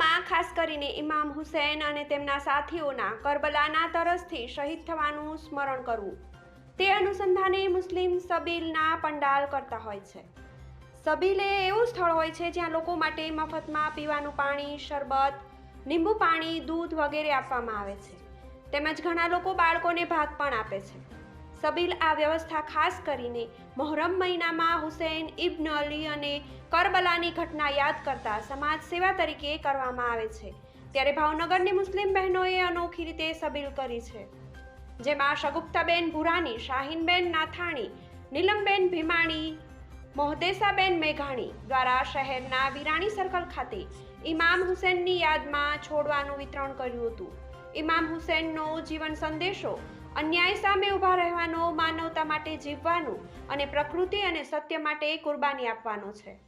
ખાસ કરીને ઇમામ હુસૈન અને તેમના સાથીઓના કરબલાના તરસથી શહીદ થવાનું સ્મરણ કરવું. તે અનુસંધાને મુસ્લિમ સબીલના પંડાલ કરતા હોય છે. સબીલ એ એવું સ્થળ હોય છે જ્યાં લોકો માટે મફતમાં પીવાનું પાણી, શરબત, લીંબુ પાણી, દૂધ વગેરે આપવામાં આવે છે. તેમજ ઘણા લોકો બાળકોને ભાગ પણ આપે છે. સબીલ આ વ્યવસ્થા ખાસ કરીને મોહરમ મહિનામાં હુસૈન, ઇબ્ન અલી અને કરબલાની ઘટના યાદ કરતા સમાજ સેવા તરીકે કરવામાં આવે છે. ત્યારે ભાવનગરની મુસ્લિમ બહેનોએ અનોખી રીતે સબીલ કરી છે. જેમાં શગુપ્તાબેન ભુરાની શાહીનબેન નાથાણી, નીલમબેન ભીમાણી, મોહદેસાબેન મેઘાણી દ્વારા શહેરના વિરાણી સર્કલ ખાતે ઇમામ હુસેનની યાદમાં છોડવાનું વિતરણ કર્યું હતું. ઇમામ હુસેનનો જીવન સંદેશો અન્યાય સામે ઊભા રહેવાનો, માનવતા માટે જીવવાનું અને પ્રકૃતિ અને સત્ય માટે કુરબાની આપવાનો છે.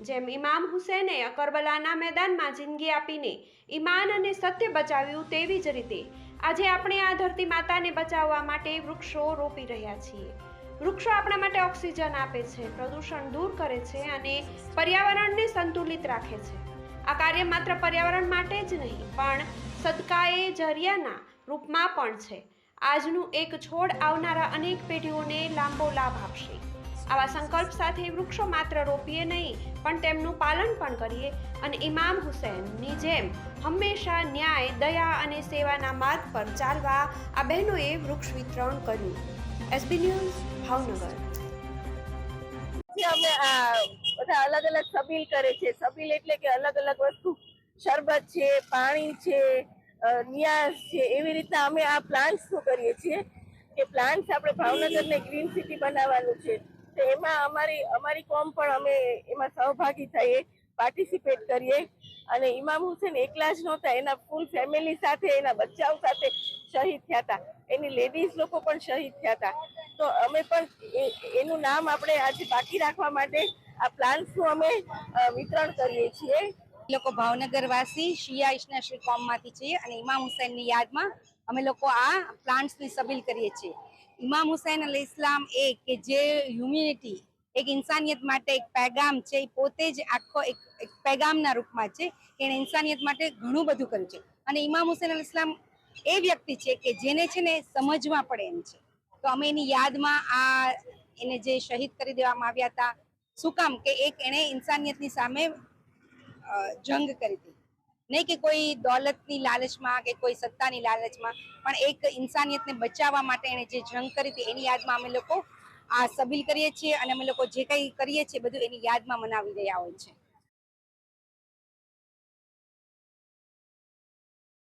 જેમ ઇમામ હુસેને કરબલાના મેદાનમાં જિંદગી આપીને ઈમાન અને સત્ય બચાવ્યું તેવી જ રીતે આજે આપણે આ ધરતી માતાને બચાવવા માટે વૃક્ષો રોપી રહ્યા છીએ. વૃક્ષો આપણા માટે ઓક્સિજન આપે છે, પ્રદૂષણ દૂર કરે છે અને પર્યાવરણને સંતુલિત રાખે છે. આ કાર્ય માત્ર પર્યાવરણ માટે જ નહીં, પણ સદકાએ જરિયાના રૂપમાં પણ છે. આજનું એક છોડ આવનારા અનેક પેઢીઓને લાંબો લાભ આપશે. આવા સંકલ્પ સાથે વૃક્ષો માત્ર રોપીએ નહીં, પણ તેમનું પાલન પણ કરીએ અને ઇમામ હુસૈનની જેમ હંમેશા ન્યાય, દયા અને સેવાના માર્ગ પર ચાલવા આ બહેનોએ વૃક્ષ વિતરણ કર્યું. SB news, Bhavnagar. અમે બધા અલગ અલગ સબીલ કરે છે. સબીલ એટલે કે અલગ અલગ વસ્તુ. શરબત છે, પાણી છે અ, નિયાઝ છે એવી રીતના અમે આ પ્લાન્ટ્સનું કરીએ છીએ કે પ્લાન્ટ્સ આપણે ભાવનગરને ગ્રીન સિટી બનાવવાનું છે. તો એમાં અમારી અમારી કોમ પણ અમે એમાં સહભાગી થઈએ પાર્ટિસિપેટ કરીએ. અને ઇમામ હુસેન એકલા જ નહોતા એના ફૂલ ફેમિલી સાથે એના બચ્ચાઓ સાથે શહીદ થયા હતા. એની લેડીઝ લોકો પણ શહીદ થયા હતા. તો અમે પણ એનું નામ આપણે આજે બાકી રાખવા માટે આ પ્લાન્ટ્સનું અમે વિતરણ કરીએ છીએ. લોકો ભાવનગર વાસી શિયા ઇસ્નાશ્રી કોમમાંથી છીએ અને ઇમામ હુસૈનની યાદમાં અમે લોકો આ પ્લાન્ટ્સની સબીલ કરીએ છીએ. ઇમામ હુસૈન અલ ઇસ્લામ એ કે જે હ્યુમિનિટી, એક ઇન્સાનિયત માટે એક પેગામ છે, એ પોતે જ આખો એક પેગામના રૂપમાં છે કે એણે ઇન્સાનિયત માટે ઘણું બધું કર્યું છે. અને ઇમામ હુસૈન અલ ઇસ્લામ એ વ્યક્તિ છે કે જેને છે ને સમજવા પડે એમ છે. તો અમે એની યાદમાં આ એને જે શહીદ કરી દેવામાં આવ્યા હતા, શું કામ કે એક એણે ઇન્સાનિયતની સામે જંગ કરી હતી. નહીં કે કોઈ દોલતની લાલચમાં કે કોઈ સત્તાની લાલચમાં, પણ એક ઇન્સાનિયતને બચાવવા માટે એણે જે જંગ કરી હતી, એની યાદમાં અમે લોકો આ સબીલ કરીએ છીએ અને અમે લોકો જે કંઈ કરીએ છીએ, બધું એની યાદમાં મનાવી રહ્યા હોય છે.